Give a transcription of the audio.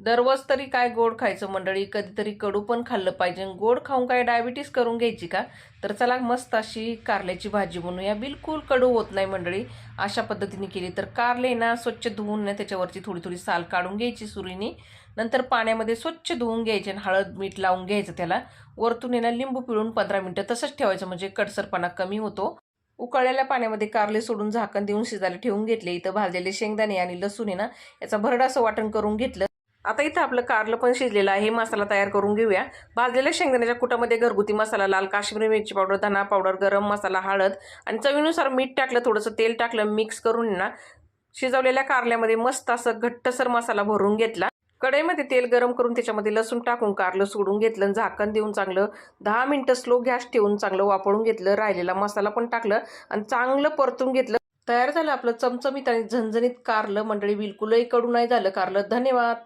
दररोज तरी काय गोड खायचं मंडळी? कधीतरी कडू पण खाल्लं पाहिजे. गोड खाऊन काय डायबिटीस करून घ्यायची का? तर चला मस्त अशी कारल्याची भाजी बनवूया. बिलकुल कडू होत नाही मंडळी. अशा पद्धतीने केली तर कारले ना स्वच्छ धुवून ना त्याच्यावरची थोडी थोडी साल काढून घ्यायची सुरीने. नंतर पाण्यामध्ये स्वच्छ धुवून घ्यायचे आणि हळद मीठ लावून घ्यायचं त्याला. वरतून आहे ना लिंबू पिळून पंधरा मिनटं तसंच ठेवायचं. म्हणजे कडसरपणा कमी होतो. उकळलेल्या पाण्यामध्ये कारले सोडून झाकण देऊन शिजायला ठेवून घेतले. इथं भाजलेले शेंगदाणे आणि लसूण आहे ना याचा भरडासं वाटण करून घेतलं. आता इथं आपलं कारलं पण शिजलेलं आहे. मसाला तयार करून घेऊया. भाजलेल्या शेंगदाण्याच्या कुटामध्ये घरगुती मसाला लाल काश्मीरी मिरची पावडर धना पावडर गरम मसाला हळद आणि चवीनुसार मीठ टाकलं थोडंसं तेल टाकलं मिक्स करून ना शिजवलेल्या कारल्यामध्ये मस्त असं घट्टसर मसाला भरून घेतला. कढईमध्ये तेल गरम करून त्याच्यामध्ये लसूण टाकून कारलं सोडून घेतलं आणि झाकण देऊन चांगलं दहा मिनटं स्लो गॅस ठेवून चांगलं वापरून घेतलं राहिलेला मसाला पण टाकलं आणि चांगलं परतून घेतलं. तयार झालं आपलं चमचमीत आणि झणझणीत कारलं. मंडळी बिलकुलही कडू नाही झालं कारलं. धन्यवाद!